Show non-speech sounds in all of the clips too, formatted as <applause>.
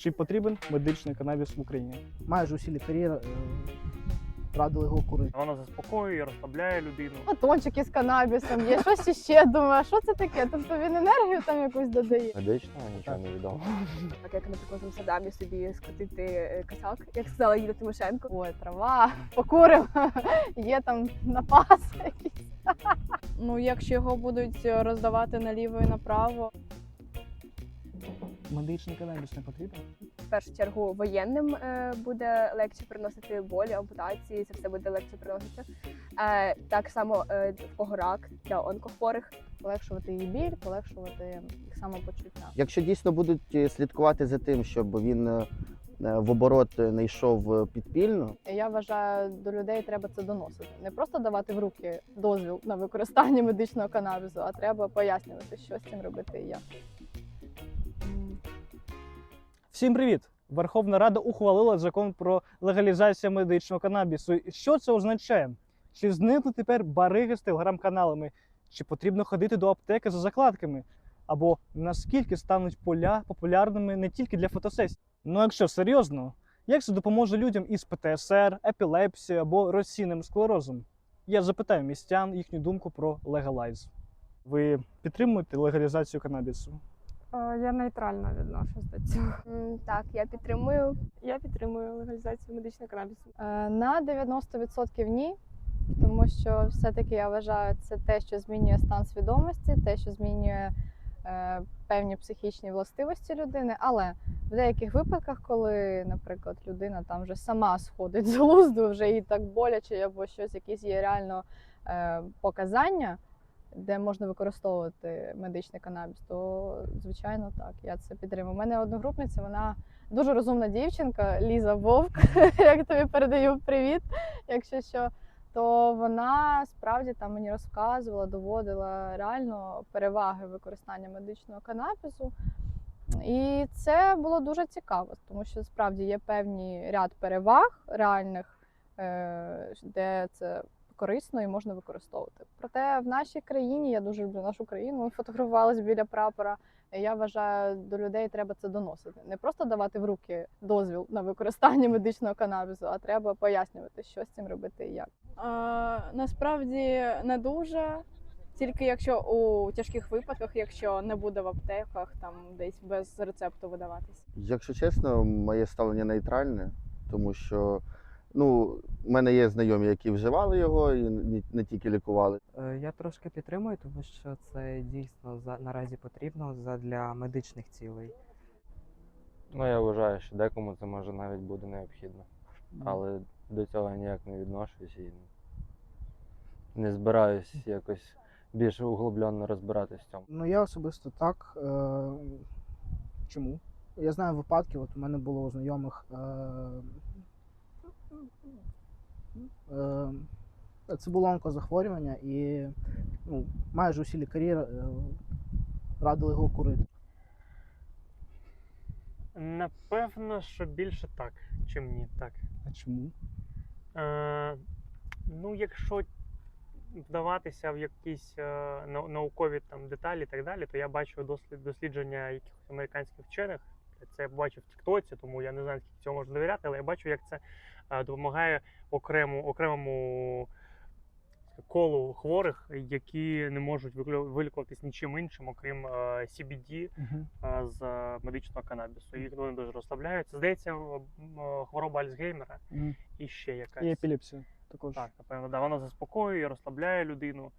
Чи потрібен медичний канабіс в Україні? майже усі лікарі е, радили його курити. Воно заспокоює, розслабляє людину. Батончики з канабісом, є щось іще. Думаю, а що це таке? Тобто він енергію там якусь додає. Медично нічого не відомо. Так як, наприклад, в Амстердамі собі скотити е, косяк, як сказала Юля Тимошенко. Ой, трава, покурив, <laughs> є там напас якийсь. Ну, якщо його будуть роздавати наліво і направо, Медичний канабіс не потрібен? В першу чергу воєнним е, буде легше приносити болі, ампутації, це все буде легше приносити. Е, так само е, в кого рак для онкохворих. Полегшувати її біль, полегшувати їх самопочуття. Якщо дійсно будуть слідкувати за тим, щоб він в оборот не йшов підпільно, Я вважаю, до людей треба це доносити. Не просто давати в руки дозвіл на використання <laughs> медичного канабісу, а треба пояснювати, що з цим робити і як. Всім привіт! Верховна Рада ухвалила закон про легалізацію медичного канабісу. Що це означає? Чи зникли тепер бариги з телеграм-каналами? Чи потрібно ходити до аптеки за закладками? Або наскільки стануть поля популярними не тільки для фотосесій? Ну якщо серйозно, як це допоможе людям із ПТСР, епілепсією або розсійним склерозом? Я запитаю містян їхню думку про легалайз. Ви підтримуєте легалізацію канабісу? Я нейтрально відношусь до цього. Так, я підтримую. Я підтримую легалізацію медичного канабісу. Е, На 90% ні, тому що все-таки я вважаю, це те, що змінює стан свідомості, те, що змінює е, певні психічні властивості людини. Але в деяких випадках, коли, наприклад, людина там вже сама сходить з глузду, вже їй так боляче, або щось, якісь є реально е, показання. Де можна використовувати медичний канабіс, то звичайно так, я це підтримую. У мене одногрупниця, вона дуже розумна дівчинка, Ліза Вовк, <laughs> як тобі передаю привіт, якщо що. То вона справді там мені розказувала, доводила реально переваги використання медичного канабісу. І це було дуже цікаво, тому що справді є певний ряд переваг реальних, е, де це корисно і можна використовувати. Проте в нашій країні я дуже люблю нашу країну. Ми фотографувалися біля прапора. Я вважаю, до людей треба це доносити. Не просто давати в руки дозвіл на використання медичного канабісу, а треба пояснювати, що з цим робити і як. А, насправді не дуже. Тільки якщо у тяжких випадках, якщо не буде в аптеках, там десь без рецепту видаватись. якщо чесно, моє ставлення нейтральне, тому що ну, в мене є знайомі, які вживали його і не, тільки лікували. Е, Я трошки підтримую, тому що це дійсно наразі потрібно задля медичних цілей. Ну я вважаю, що декому це може навіть буде необхідно. Але до цього я ніяк не відношусь і не збираюсь якось більш углублено розбиратись в цьому. Ну я особисто так. Е, чому? Я знаю випадки, от у мене було у знайомих. Е, е, це було онкозахворювання, і ну, майже усі лікарі е, радили його курити. Напевно, що більше так, чим ні. Так. А чому? Е, ну, якщо вдаватися в якісь е, наукові там деталі і так далі, то я бачу дослід, дослідження якихось американських вчених. Це я бачив в Тіктоці, тому я не знаю, скільки цього можна довіряти, але я бачу, як це допомагає окрему, окремому колу хворих, які не можуть вилікуватись нічим іншим, окрім е, CBD Угу. е, з е, медичного канабісу. Їх вони дуже розслабляються. Здається, е, хвороба Альцгеймера Угу. і ще якась. І епілепсія також. Так, напевно, да. Воно заспокоює, розслабляє людину.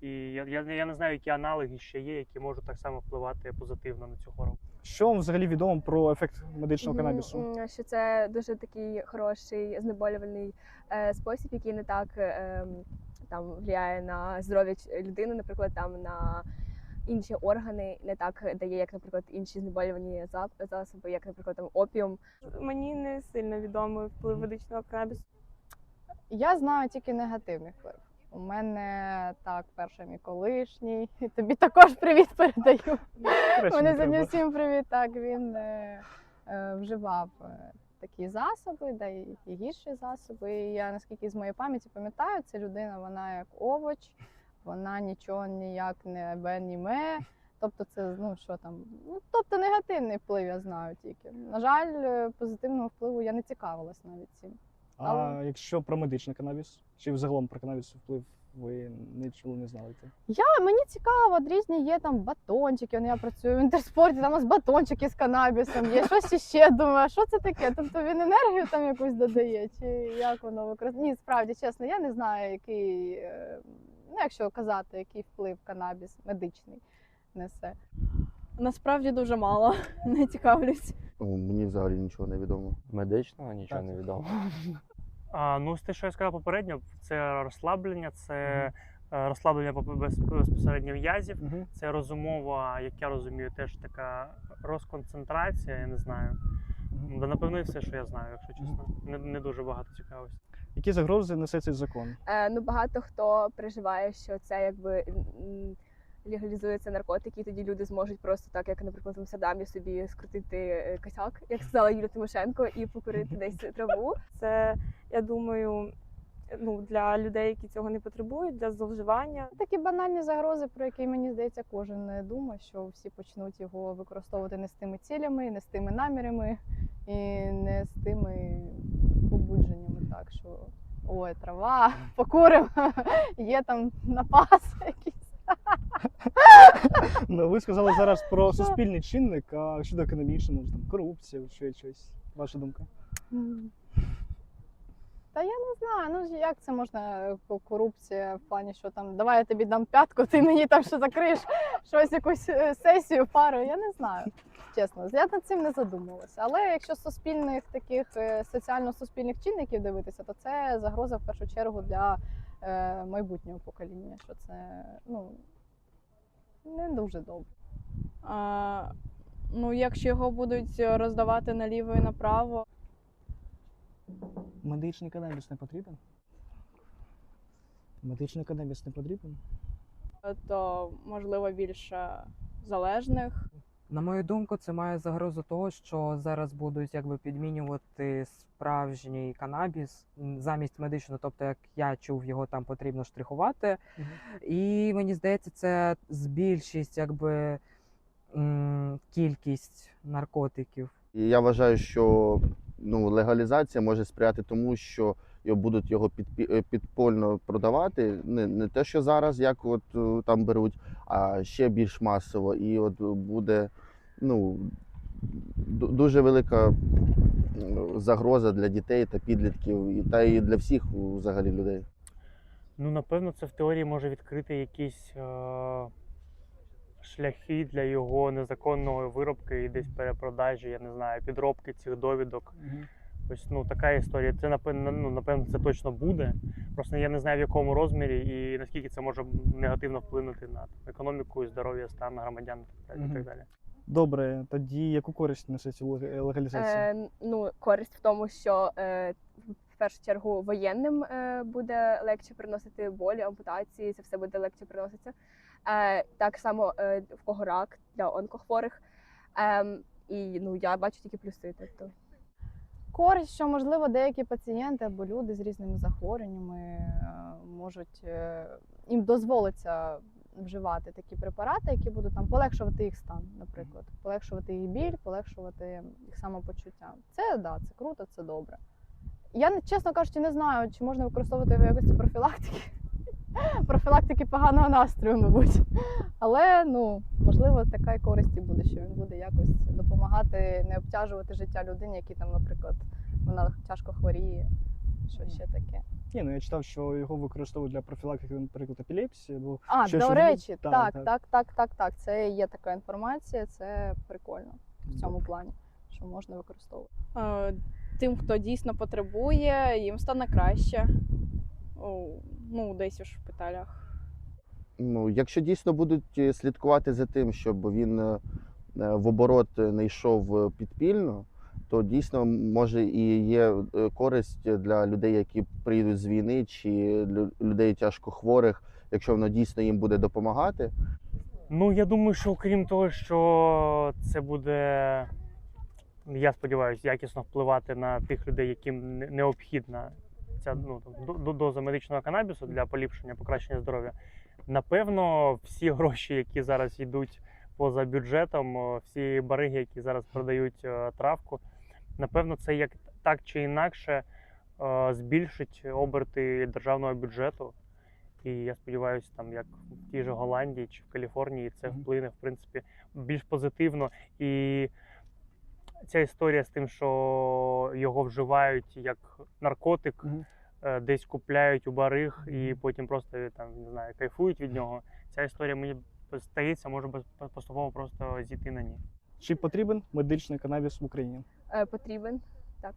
І я, я, я не знаю, які аналоги ще є, які можуть так само впливати позитивно на цю хворобу. Що вам взагалі відомо про ефект медичного канабісу? Що це дуже такий хороший знеболювальний е, спосіб, який не так е, там впливає на здоров'я людини, наприклад, там на інші органи, не так дає, як, наприклад, інші знеболювальні засоби, як, наприклад, там опіум. Мені не сильно відомий вплив медичного канабісу. Я знаю тільки негативний вплив. У мене так, перший мій колишній. <laughs> Тобі також привіт передаю. Не треба. всім привіт. Так він е, е, вживав е, такі засоби, да і і гірші засоби. І я наскільки з моєї пам'яті пам'ятаю, ця людина вона як овоч, вона нічого ніяк не бе, ні ме. Тобто, це ну що там, ну тобто негативний вплив, я знаю тільки. На жаль, е, позитивного впливу я не цікавилась навіть цим. А Але- якщо про медичний канабіс, чи взагалом про канабіс вплив ви не чули, не знали? це? Я мені цікаво, от різні є там батончики. Я працюю в інтерспорті, там у нас батончики з канабісом, є щось іще. Думаю, а що це таке? Тобто він енергію там якусь додає, чи як воно використовує? Ні, справді чесно, я не знаю, який, е, ну якщо казати, який вплив канабіс медичний несе. Насправді дуже мало. <laughs> Не цікавлюсь. Ну, Мені взагалі нічого не відомо. Медичного нічого Так. не відомо. А, ну, з те, що я сказав попередньо, це розслаблення, це е, розслаблення поп- без- безпосередньо в'язів, Мгм. це розумова, як я розумію, теж така розконцентрація, я не знаю. Ну, Да, напевно, і все, що я знаю, якщо чесно. Не, не дуже багато цікавості. Які загрози несе цей закон? Е, ну багато хто переживає, що це якби м, легалізуються наркотики, і тоді люди зможуть просто так, як, наприклад, в Амстердамі собі скрутити е, косяк, як сказала Юлія Тимошенко, і покурити десь траву. Це, я думаю, ну, для людей, які цього не потребують, для зловживання. Такі банальні загрози, про які мені здається, кожен думає, що всі почнуть його використовувати не з тими цілями, не з тими намірами і не з тими побудженнями. Так що ой, трава, покуримо, <laughs> є там напас якийсь. Ну, ви сказали зараз про суспільний чинник, а щодо економічного, може, там корупція, ще щось. Ваша думка? Та я не знаю, ну як це можна е, корупція в плані, що там давай я тобі дам п'ятку, ти мені там що закриєш щось, якусь е, сесію, пару. Я не знаю. Чесно, я над цим не задумувалася. Але якщо суспільних таких е, соціально-суспільних чинників дивитися, то це загроза в першу чергу для майбутнього покоління. Що це ну не дуже добре. А, ну, якщо його будуть роздавати наліво і направо, Медичний канабіс не потрібен? Медичний канабіс не потрібен? то можливо більше залежних. На мою думку, це має загрозу того, що зараз будуть якби підмінювати справжній канабіс замість медичного, тобто, як я чув, його там потрібно штрихувати. Мгм. І мені здається, це збільшить якби кількість наркотиків. І я вважаю, що ну, легалізація може сприяти тому, що його будуть його е, підпольно продавати. Не, не те, що зараз, як от е, там беруть, а ще більш масово. І от буде ну, дуже велика загроза для дітей та підлітків, та і для всіх взагалі людей. Ну, напевно, це в теорії може відкрити якісь е- шляхи для його незаконної виробки і десь перепродажі, я не знаю, підробки цих довідок. Ось ну така історія. Це напевно, ну напевно, це точно буде. Просто я не знаю в якому розмірі і наскільки це може негативно вплинути на економіку і здоров'я стан громадян і так далі. Добре, тоді яку користь несе лег- легалізація? Е, ну, користь в тому, що е, в першу чергу воєнним е, буде легше приносити болі, ампутації, це все буде легше приноситися. Е, так само е, в кого рак для онкохворих. Е, і ну, я бачу тільки плюси. Тобто. Користь, що можливо деякі пацієнти або люди з різними захворюваннями е, можуть е, їм дозволиться вживати такі препарати, які будуть там полегшувати їх стан, наприклад, полегшувати їх біль, полегшувати їх самопочуття. Це да, це круто, це добре. Я чесно кажучи, не знаю, чи можна використовувати його якості профілактики. <laughs> Профілактики поганого настрою, мабуть. Але ну можливо така й користь і буде, що він буде якось допомагати не обтяжувати життя людині, які там, наприклад, вона тяжко хворіє, що ще таке. Ні, ну я читав, що його використовують для профілактики, наприклад, епілепсії. Бо А, Ще до щось речі, так, Так, так, так. так, так, так, Це є така інформація, це прикольно в цьому плані, що можна використовувати. Тим, хто дійсно потребує, їм стане краще. О, Ну, десь у шпиталях. Ну, якщо дійсно будуть е, слідкувати за тим, щоб він е, е, в оборот не йшов підпільно, то дійсно може і є е, користь для людей, які приїдуть з війни, чи людей тяжко хворих, якщо воно дійсно їм буде допомагати. Ну, я думаю, що окрім того, що це буде, я сподіваюся, якісно впливати на тих людей, яким необхідна ця ну, до- до- доза медичного канабісу для поліпшення, покращення здоров'я. Напевно, всі гроші, які зараз йдуть поза бюджетом. Всі бариги, які зараз продають е, травку, напевно, це як так чи інакше е, збільшить оберти державного бюджету. І я сподіваюся, там як в тій же Голландії чи в Каліфорнії це вплине в принципі більш позитивно. І ця історія з тим, що його вживають як наркотик, е, десь купляють у бариг і потім просто там не знаю, кайфують від нього. Ця історія мені здається, може поступово просто зійти на ні. Чи потрібен медичний канабіс в Україні? Е, Потрібен. Так.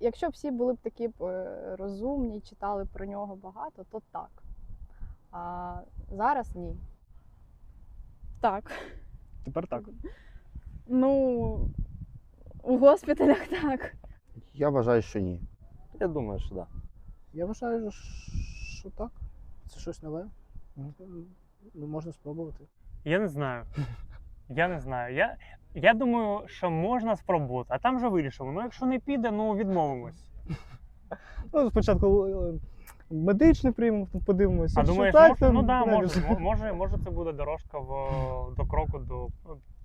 Якщо всі були б такі б е, розумні, читали про нього багато, то так. А зараз ні. Так. Тепер так. Ну, у госпіталях так. Я вважаю, що ні. Я думаю, що так. Да. Я вважаю, що так. Це щось нове. Ну, можна спробувати. Я не знаю. <laughs> Я не знаю. Я, я думаю, що можна спробувати, а там вже вирішимо. Ну, якщо не піде, ну відмовимось. Ну, спочатку е, медичний приймемо, подивимося. А думаєш, так, може, то ну да, може, може, може, це буде дорожка в, до кроку до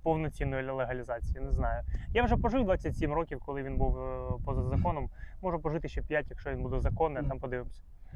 повноцінної легалізації. Не знаю. Я вже пожив 27 років, коли він був е, поза законом. Можу пожити ще 5, якщо він буде законний, а там подивимося.